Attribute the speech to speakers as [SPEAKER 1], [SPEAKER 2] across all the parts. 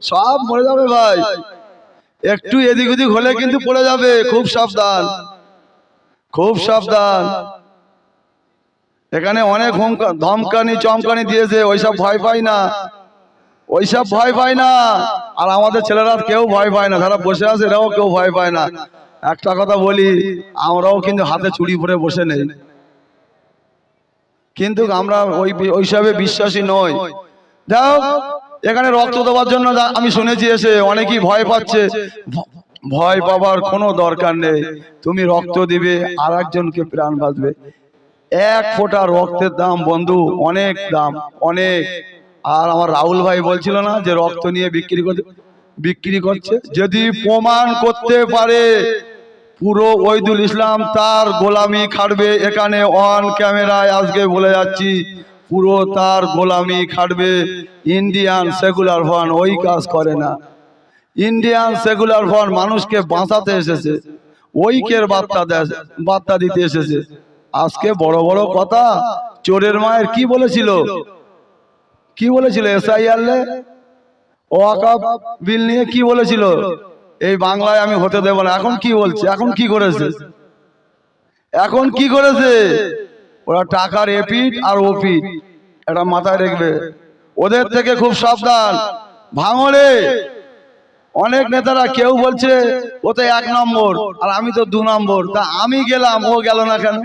[SPEAKER 1] সব মরে যাবে ভাই। একটু এদিক ওদিক হলে কিন্তু পড়ে যাবে। খুব সাবধান। খুব সাবধান। এখানে অনেক ধমকানি, চমকানি দিয়েছে। ওইসব ভয় পাই না। ওইসব ভয় পায় না। আর আমাদের ছেলেরা কেউ ভয় পায় না। যারা বসে আছে, এরাও কেউ ভয় পায় না। একটা কথা বলি, আমরাও কিন্তু হাতে চুড়ি পরে বসে নেই। কিন্তু আমরা ওই ওইসবে বিশ্বাসী নই। যাও এখানে রক্ত দেওয়ার জন্য আমি শুনেছি এসে অনেকেই ভয় পাচ্ছে। ভয় পাবার কোনো দরকার নেই। তুমি রক্ত দিবে আর একজনকে প্রাণ বাঁচবে এক ফোঁটা রক্তের দাম বন্ধু অনেক দাম অনেক। আর আমার রাহুল ভাই বলছিল না যে রক্ত নিয়ে বিক্রি করতে বিক্রি করছে। যদি প্রমাণ করতে পারে পুরো ওইদুল ইসলাম তার গোলামি খাটবে। এখানে অন ক্যামেরায় আজকে বলে যাচ্ছি পুরো তার গোলামি খাটবে। ইন্ডিয়ান সেকুলার ফান্ড ওই কাজ করে না। ইন্ডিয়ান সেকুলার ফান্ড মানুষকে বাঁচাতে এসেছে। ঐক্যের বার্তা দেয় বার্তা দিতে এসেছে। আজকে বড় বড় কথা, চোরের মায়ের কি বলেছিল? কি বলেছিল এসআইআর ওয়াকাপ বিল নিয়ে কি বলেছিল? এই বাংলায় আমি হতে দেব না। এখন কি বলছে? এখন কি করেছে? এখন কি করেছে? ওরা টাকার এপিট আর ওপিট এটা মাথায় রাখবে। ওদের থেকে খুব সাবধান। ভাঙড়ে অনেক নেতারা কেউ বলছে, ও তো এক নম্বর আর আমি তো দু নম্বর। তা আমি গেলাম, ও গেল না কেন?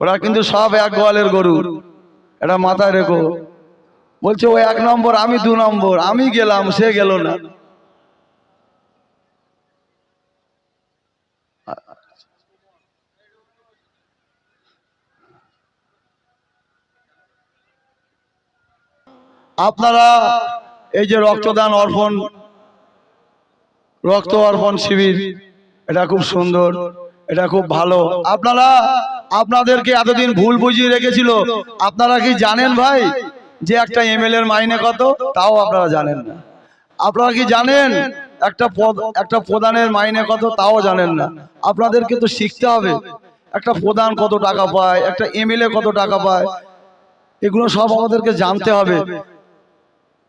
[SPEAKER 1] ওরা কিন্তু সব এক গোয়ালের গরু। এটা মাথায় রেখো। বলছে, ও এক নম্বর, আমি দু নম্বর। আমি গেলাম, সে গেল না। আপনারা এই যে রক্তদান অর্পণ, রক্ত অর্পণ শিবির, এটা খুব সুন্দর, এটা খুব ভালো। আপনারা, আপনাদেরকে এতদিন ভুল বুঝিয়ে রেখেছিল, আপনারা কি জানেন ভাই যে একটা এমএলএ এর মাইনে কত? তাও আপনারা জানেন না। আপনারা কি জানেন একটা একটা প্রধানের মাইনে কত? তাও জানেন না। আপনাদেরকে তো শিখতে হবে, একটা প্রধান কত টাকা পায়, একটা এমএলএ কত টাকা পায়, এগুলো সব আমাদেরকে জানতে হবে।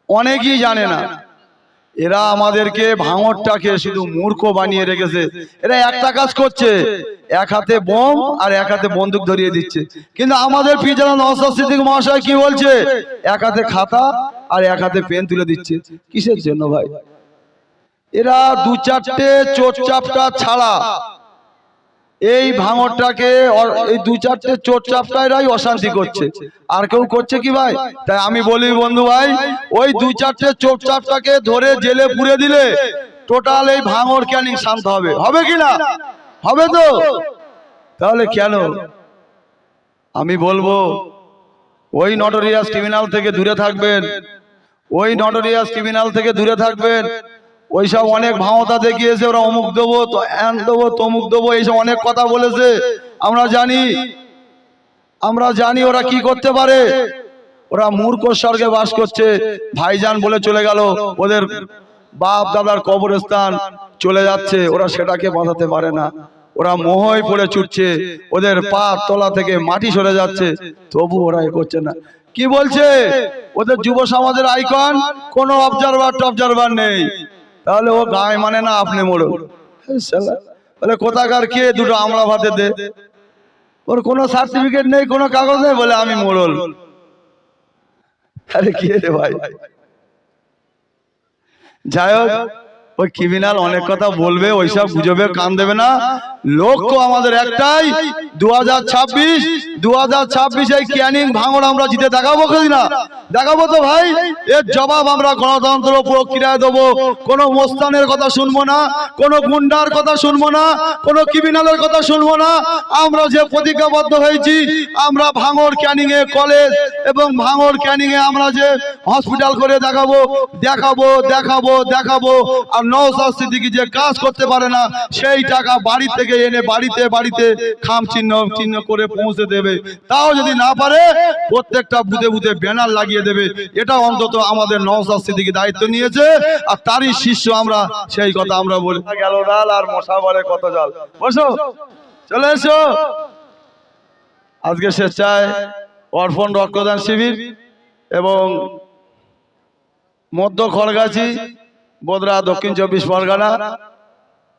[SPEAKER 1] অনেকেই জানে না। এরা আমাদেরকে ভাঙরটাকে শুধু মূর্খ বানিয়ে রেখেছে। এরা একটা কাজ করছে এক হাতে বোম আর এক হাতে বন্দুক ধরিয়ে দিচ্ছে। কিন্তু আমাদের নওসাদ মহাশয় কি বলছে? এক হাতে খাতা আর এক হাতে পেন তুলে দিচ্ছে। কিসের জন্য ভাই? এরা দু চারটে চোট চাপটা ছাড়া এই ভাঙরটাকে এই দু চারটে চোট চাপটাইরাই অশান্তি করছে। আর কেউ করছে কি ভাই? তাই আমি বলি, বন্ধু ভাই, ওই দু চারটে চোট চাপটাকে ধরে জেলে পুরে দিলে টোটাল এই ভাঙর ক্যানিং শান্ত হবে? হবে কি না? হবে তো? তাহলে কেন? আমি বলব, ওই নটোরিয়াস ক্রিমিনাল থেকে দূরে থাকবেন। ওই নটোরিয়াস ক্রিমিনাল থেকে দূরে থাকবেন। ওইসব অনেক ভাওতা দেখিয়েছে, ওরা অমুক দেবো এন দেবো, তমুক দেবো, এইসব অনেক কথা বলেছে। আমরা জানি আমরা জানি ওরা কি করতে পারে। ওরা মূর্খ স্বর্গে বাস করছে, ভাইজান বলে চলে গেল, ওদের বাপ দাদার কবরস্থান চলে যাচ্ছে, ওরা সেটাকে বাঁধাতে পারে না। ওরা মোহই পড়ে ছুটছে, ওদের পা তলা থেকে মাটি সরে যাচ্ছে, তবু ওরা এ করছে না। কি বলছে? ওদের যুব সমাজের আইকন, কোনো অবজারভার টবজারভার নেই। তাহলে ও গায়ে মানে না আপনি মোড়ো বলে, কোথাকার কে দুটো আমলা ভাতে দে? ওর কোনো সার্টিফিকেট নেই, কোনো কাগজ নেই, বলে, আমি মোড়ল আরে কি রে ভাই? যাই হোক, ওই ক্রিমিনাল অনেক কথা বলবে, ওইসব গুজবে, কান দেবে না। লক্ষ্য আমাদের একটাই দু হাজার ছাব্বিশ। দু হাজার ছাব্বিশে ক্যানিং ভাঙড় আমরা জিতে দেখাবো কি না দেখাবো তো ভাই, এর জবাব আমরা গণতন্ত্র প্রক্রিয়ায় দেবো। কোনো মোস্তানের কথা শুনব না, কোনো গুন্ডার কথা শুনব না, কোনো ক্রিমিনালের কথা শুনব না। আমরা যে প্রতিজ্ঞাবদ্ধ হয়েছি, আমরা ভাঙড় ক্যানিং এ কলেজ এবং ভাঙর ক্যানিং এ আমরা যে হসপিটাল করে দেখাবো দেখাবো দেখাবো দেখাবো। আর নৌসাদ সিদ্দিকি যে কাজ করতে পারে না, সেই টাকা বাড়ি থেকে এনে বাড়িতে বাড়িতে খাম চিহ্ন চিহ্ন করে পৌঁছে দেবে। তাও যদি না পারে, প্রত্যেকটা বুধে বুধে ব্যানার লাগিয়ে দেবে। এটা অন্তত আমাদের নৌসাদ সিদ্দিকি দায়িত্ব নিয়েছে। আর তারই শিষ্য আমরা, সেই কথা আমরা বলি। গেল ডাল আর মশা বলে কত জল। বসো। চলে এসো। আজকে স্বেচ্ছায় অর্পণ রক্তদান শিবির এবং মধ্য খড়গাছি, বোদরা দক্ষিণ চব্বিশ পরগনা।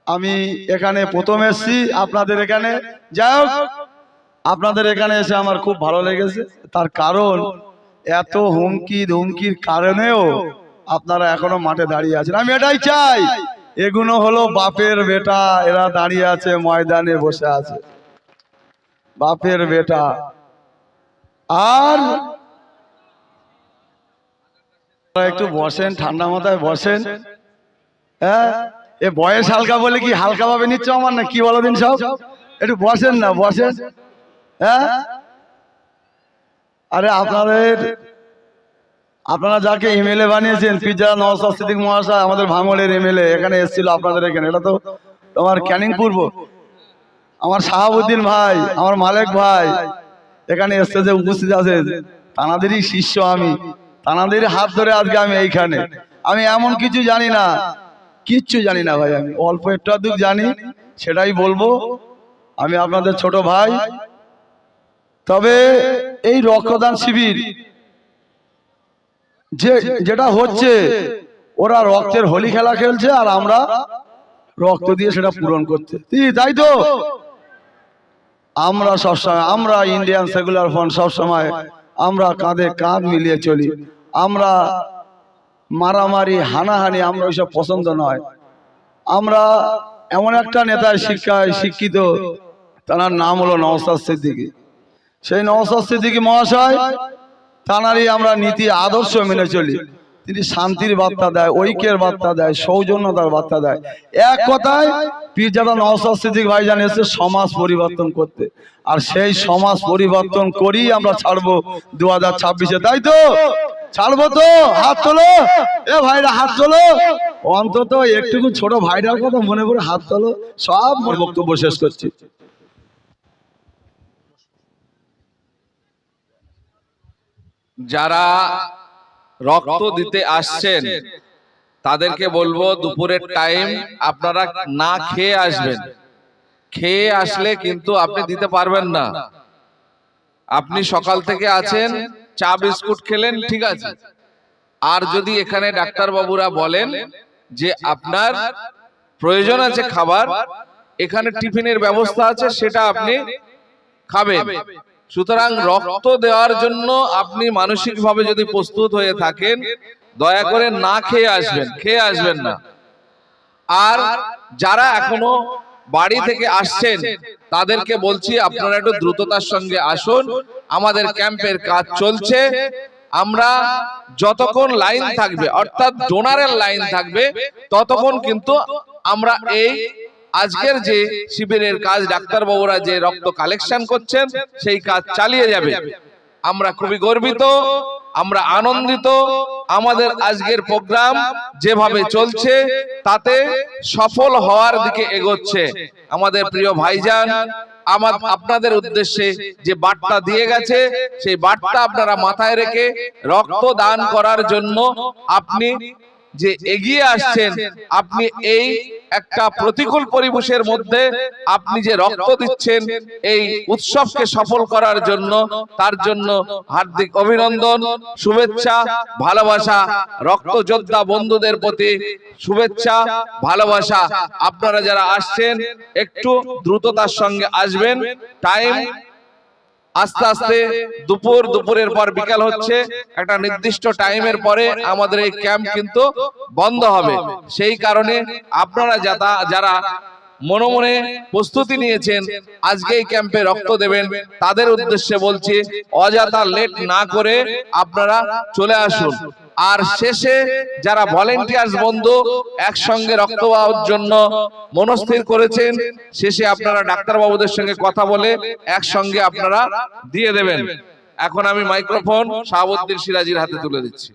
[SPEAKER 1] আমি এখানে প্রথম এসেছি, আপনাদের এখানে। যাই হোক আপনাদের এখানে এসে আমার খুব ভালো লেগেছে। তার কারণ, এত হুমকি ধুমকির কারণেও আপনারা এখনও মাঠে দাঁড়িয়ে আছেন। আমি এটাই চাই এগুলো হলো বাপের বেটা, এরা দাঁড়িয়ে আছে, ময়দানে বসে আছে। বাপের বেটা। আর একটু বসেন, ঠান্ডা মাথায় বসেন। হ্যাঁ? এ বয়স হালকা বলে কি হালকা ভাবে নিচ্ছ আমার না? কি বলো দিন সব? একটু বসেন না, বসেন। হ্যাঁ? আরে আপনাদের আপনারা যাকে এমএলএ বানিয়েছেন পিজা নওসাদ মহাশয়, আমাদের ভাঙলের এমএলএ এখানে এসেছিল আপনাদের এখানে। এটা তো তোমার ক্যানিং পূর্ব। আমার শাহাবুদ্দিন ভাই, আমার মালেক ভাই, এখানে এসছে যে উপস্থিত আছে তানাদেরই শিষ্য আমি। তানাদেরই হাত ধরে আজকে আমি এইখানে। আমি এমন কিছু জানি না। কিচ্ছু জানি না ভাই, আমি অল্প একটু আধটু জানি, সেটাই বলব। আমি আপনাদের ছোট ভাই তবে এই রক্তদান শিবির যে যেটা হচ্ছে, ওরা রক্তের হোলি খেলা খেলছে আর আমরা রক্ত দিয়ে সেটা পূরণ করছে তাই তো? আমরা সবসময়, আমরা ইন্ডিয়ান সেকুলার ফ্রন্ট সবসময় আমরা কাঁধে কাঁধ মিলিয়ে চলি। আমরা মারামারি, হানাহানি, আমরা ওইসব পছন্দ নয়। আমরা এমন একটা নেতায় শিক্ষায় শিক্ষিত, তার নাম হলো নওসাদ সিদ্দিকী। সেই নওসাদ মহাশয় তানারই আমরা নীতি আদর্শ মেনে চলি। তিনি শান্তির বার্তা দেয়, ঐক্যের বার্তা দেয়, সৌজন্যতার বার্তা দেয়। এক কথায়, পীরজাদা নওসাদ ভাইজান এসে সমাজ পরিবর্তন করতে। আর সেই সমাজ পরিবর্তন করেই আমরা ছাড়বো দু হাজার ছাব্বিশে, তাই তো? ছাড়বো তো? হাত তোলো। এ ভাইরা, হাত তোলো। অন্তত একটুকু ছোট ভাইরার কথা মনে করে হাত তোলো। সব বক্তব্য শেষ করছি।
[SPEAKER 2] যারা রক্ত দিতে আসছেন, তাদেরকে বলব দুপুরের টাইম আপনারা না খেয়ে আসবেন। খেয়ে আসলে কিন্তু আপনি দিতে পারবেন না। আপনি সকাল থেকে আছেন, চা বিস্কুট খেলেন, ঠিক আছে। আর যদি এখানে ডাক্তার বাবুরা বলেন যে আপনার প্রয়োজন আছে খাবার, এখানে টিফিনের ব্যবস্থা আছে, সেটা আপনি খাবেন। সুতরাং রক্ত দেওয়ার জন্য আপনি মানসিকভাবে যদি প্রস্তুত হয়ে থাকেন দয়া করে না খেয়ে আসবেন খেয়ে আসবেন না। আর যারা এখনও বাড়ি থেকে আসছেন তাদেরকে বলছি আপনারা একটু দ্রুততার সঙ্গে আসুন আমাদের ক্যাম্পের কাজ চলছে আমরা যতক্ষণ লাইন থাকবে অর্থাৎ ডোনারের লাইন থাকবে ততক্ষণ কিন্তু আমরা এই আজকের যে শিবিরের কাজ ডাক্তারবাবুরা যে রক্ত কালেকশন করছেন সেই কাজ চালিয়ে যাবে। আমরা খুবই গর্বিত আমরা আনন্দিত আমাদের আজকের প্রোগ্রাম যেভাবে চলছে তাতে সফল হওয়ার দিকে এগোচ্ছে। আমাদের প্রিয় ভাইজান আমার আপনাদের উদ্দেশ্যে যে বার্তা দিয়ে গেছে সেই বার্তা আপনারা মাথায় রেখে রক্ত দান করার জন্য আপনি যে এগিয়ে আসছেন আপনি এই একটা প্রতিকূল পরিবেশের মধ্যে আপনি যে রক্ত দিচ্ছেন এই উৎসবকে সফল করার জন্য তার জন্য হার্দিক অভিনন্দন শুভেচ্ছা ভালোবাসা রক্ত যোদ্ধা বন্ধুদের প্রতি শুভেচ্ছা ভালোবাসা। আপনারা যারা আসছেন একটু দ্রুততার সঙ্গে আসবেন। টাইম আস্তে আস্তে দুপুর, দুপুরের পর বিকাল হচ্ছে। একটা নির্দিষ্ট টাইমের পরে আমাদের এই ক্যাম্প কিন্তু বন্ধ হবে। সেই কারণে আপনারা যারা মনে মনে প্রস্তুতি নিয়েছেন, আজকে এই ক্যাম্পে রক্ত দেবেন, তাদের উদ্দেশ্যে বলছি, অযথা লেট না করে আপনারা চলে আসুন। আর শেষে যারা ভলেন্টিয়ার্স বন্ধু একসঙ্গে রক্ত পাওয়ার জন্য মনস্থির করেছেন। শেষে আপনারা ডাক্তারবাবুদের সঙ্গে কথা বলে একসঙ্গে আপনারা দিয়ে দেবেন। এখন আমি মাইক্রোফোন শাহাবুদ্দিন সিরাজির হাতে তুলে দিচ্ছি।